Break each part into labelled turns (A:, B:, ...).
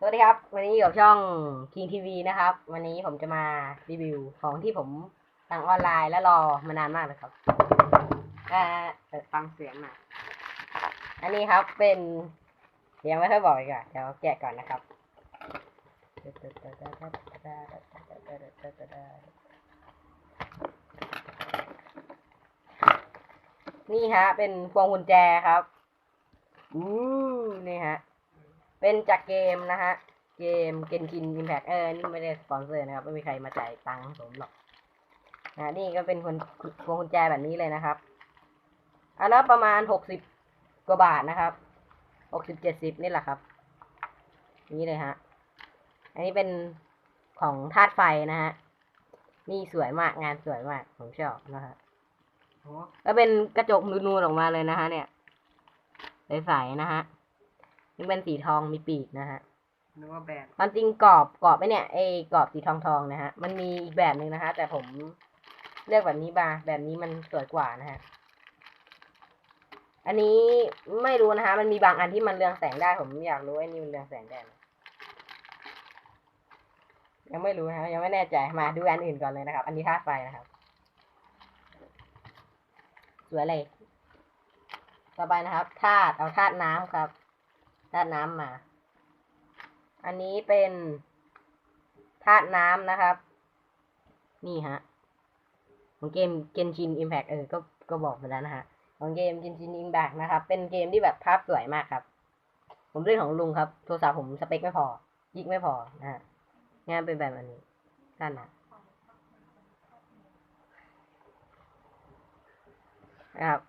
A: สวัสดีครับ วันนี้อยู่กับช่อง King TV นะครับ วันนี้ผมจะมารีวิวของที่ผมสั่งออนไลน์และรอมานานมากเลยครับอ่าเปิดฟังเสียงหน่อยอันนี้ครับเป็นยังไม่ค่อยบอกอีกอะเดี๋ยวแกะก่อนนะครับนี่ฮะ เป็นพวงกุญแจครับ อู้นี่ฮะ เป็นจากเกมนะฮะ เกมเกนชินอิมแพกเออ นี่ไม่ได้สปอนเซอร์นะครับ ไม่มีใครมาจ่ายตังค์ให้ผมหรอกนะนี่ก็เป็นคนพวงกุญแจแบบนี้เลยนะครับ อันละประมาณหกสิบกว่าบาทนะครับหกสิบเจ็ดสิบนี่แหละครับ นี่เลยฮะ อันนี้เป็นของธาตุไฟนะฮะ นี่สวยมากงานสวยมาก ผมชอบนะฮะ
B: โอ้
A: ก็เป็นกระจกนูนๆออกมาเลยนะฮะเนี่ยใสๆนะฮะ นี่เป็นสีทองมีปีกนะฮะ
B: นึกว่าแบรนด์
A: ความจริงกรอบกรอบไอเนี่ยไอ้กรอบสีทองทองๆนะฮะมันมีอีกแบบหนึ่งนะฮะแต่ผมเลือกแบบนี้มาแบบนี้มันสวยกว่านะฮะอันนี้ไม่รู้นะฮะมันมีบางอันที่มันเรืองแสงได้ผมอยากรู้ไอ้นี่มันเรืองแสงได้ไหมยังไม่รู้นะฮะยังไม่แน่ใจมาดูอันอื่นก่อนเลยนะครับ อันนี้ธาตุไฟนะครับสวยเลยต่อไปนะครับธาตุเอาธาตุน้ำครับ ธาตุน้ำมา อันนี้เป็นธาตุน้ำนะครับ นี่ฮะ ของเกม Genshin Impact เออ ก็ก็บอกไปแล้วนะฮะ ของเกม Genshin Impact นะครับ เป็นเกมที่แบบภาพสวยมากครับ ผมเล่นของลุงครับ โทรศัพท์ผมสเปคไม่พอ ยิกไม่พอนะฮะงานเป็นแบบอันนี้นั่นนะนะครับ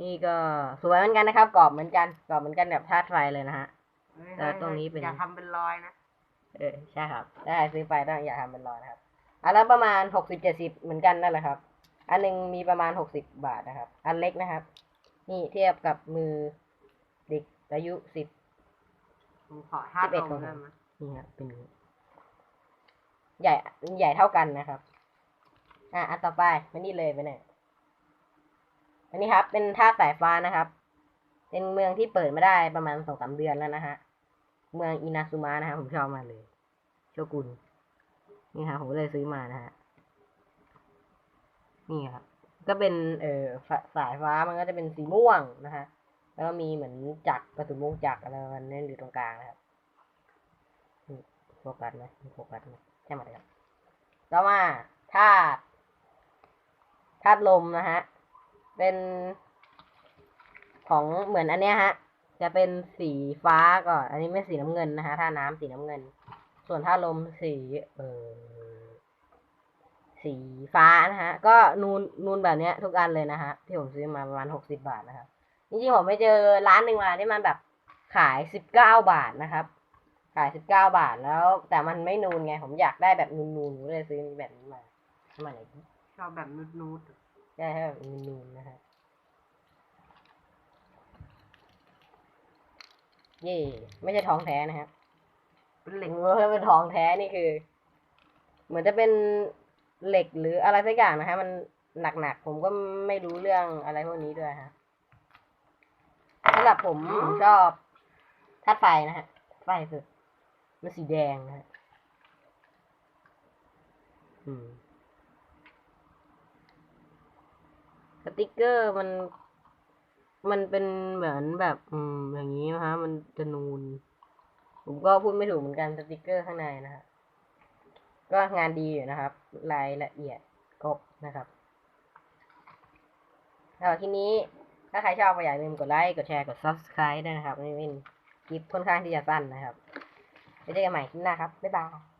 A: นี่ก็สวยเหมือนกันนะครับกรอบเหมือนกันกรอบเหมือนกันแบบธาตุไฟเลยนะฮะ
B: เฮ้ย
A: แต่ตรงนี้เป็น
B: อย่าทำเป็นรอยนะ
A: เออใช่ครับถ้าใครซื้อไปต้องอย่าทำเป็นรอยนะครับอันละประมาณหกสิบเจ็ดสิบเหมือนกันนั่นแหละครับ อันหนึงมีประมาณหกสิบบาทนะครับ อันเล็กนะครับ นี่เทียบกับมือเด็กอายุสิบ
B: ผมขอท่า
A: สิบเอ็ด
B: ล
A: ของ
B: ง
A: ผม
B: ได้ไหม
A: นี่ครับเป็นอย่างนี้ใหญ่ใหญ่เท่ากันนะครับ อะอันต่อไปมานี่เลยไปไหนอัันนี้ครับเป็นท่าสายฟ้านะครับ เป็นเมืองที่เปิดมาได้ประมาณสองสามเดือนแล้วนะฮะ เมืองอินาซุมะนะครับผมชอบมากเลย โชกุน นี่ครับผมเลยซื้อมานะฮะ นี่ครับ ก็เป็นเอ่อสายฟ้ามันก็จะเป็นสีม่วงนะฮะ แล้วก็มีเหมือนจักรกระสุนวงจักรอะไรมันนั่นอยู่ตรงกลางนะครับโฟกัสไหมโฟกัสไหมใช่ไหมครับ ต่อมาธาตุธาตุลมนะฮะ เป็นของเหมือนอันเนี้ยฮะ จะเป็นสีฟ้าก่อน อันนี้ไม่สีน้ำเงินนะฮะท่าน้ำสีน้ำเงิน ส่วนท่าลมสีเออสีฟ้านะฮะ ก็นูนนูนแบบเนี้ย ทุกอันเลยนะฮะที่ผมซื้อมาประมาณหกสิบาทนะครับจริงๆผมไปเจอร้านหนึ่งมาที่มันแบบขายสิบเก้าบาทนะครับ ขายสิบเก้าบาทแล้ว แต่มันไม่นูนไง ผมอยากได้แบบนูนๆผมเลยซื้อแบบนี้มาทำไมไหน
B: ชอบแบบนูนูด
A: ได้ให้แบบนูนๆนะฮะเย่ไม่ใช่ทองแท้นะครับ
B: เป็นเหล็ก
A: ถึงว่าเป็นทองแท้นี่คือ เหมือนจะเป็นเหล็กหรืออะไรสักอย่างนะฮะ มันหนักๆผมก็ไม่รู้เรื่องอะไรพวกนี้ด้วยฮะสำหรับผมผมชอบธาตุไฟนะฮะไฟสุดมันสีแดงนะฮะอืม สติกเกอร์มัน มันเป็นเหมือนแบบอืมอย่างนี้นะฮะ มันจะนูน ผมก็พูดไม่ถูกเหมือนกันสติกเกอร์ข้างในนะฮะก็งานดีอยู่นะครับ รายละเอียดครบนะครับแล้วทีนี้ถ้าใครชอบก็อย่าลืมกดไลค์ กดแชร์ กด subscribe ด้วยนะครับนี่เป็นคลิปค่อนข้างที่จะสั้นนะครับไว้เจอกันใหม่คลิปหน้าครับ บ๊ายบาย